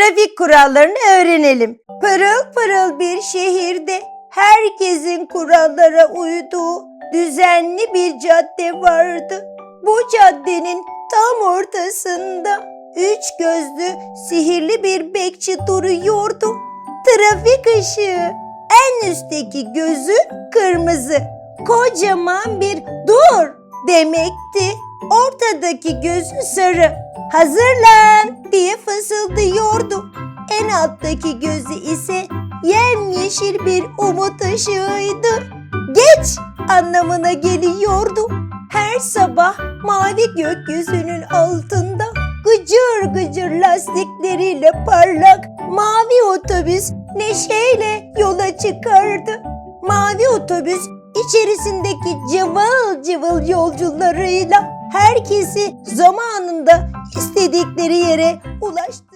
trafik kurallarını öğrenelim. Pırıl pırıl bir şehirde herkesin kurallara uyduğu düzenli bir cadde vardı. Bu caddenin tam ortasında üç gözlü sihirli bir bekçi duruyordu. Trafik ışığı en üstteki gözü kırmızı. Kocaman bir dur demekti. Ortadaki gözü sarı. Hazırlan diye fısıldıyordu. En alttaki gözü ise yemyeşil bir umut ışığıydı. Geç anlamına geliyordu. Her sabah mavi gökyüzünün altında gıcır gıcır lastikleriyle parlak mavi otobüs neşeyle yola çıkardı. Mavi otobüs içerisindeki cıvıl cıvıl yolcularıyla herkesi zamanında istedikleri yere ulaştı.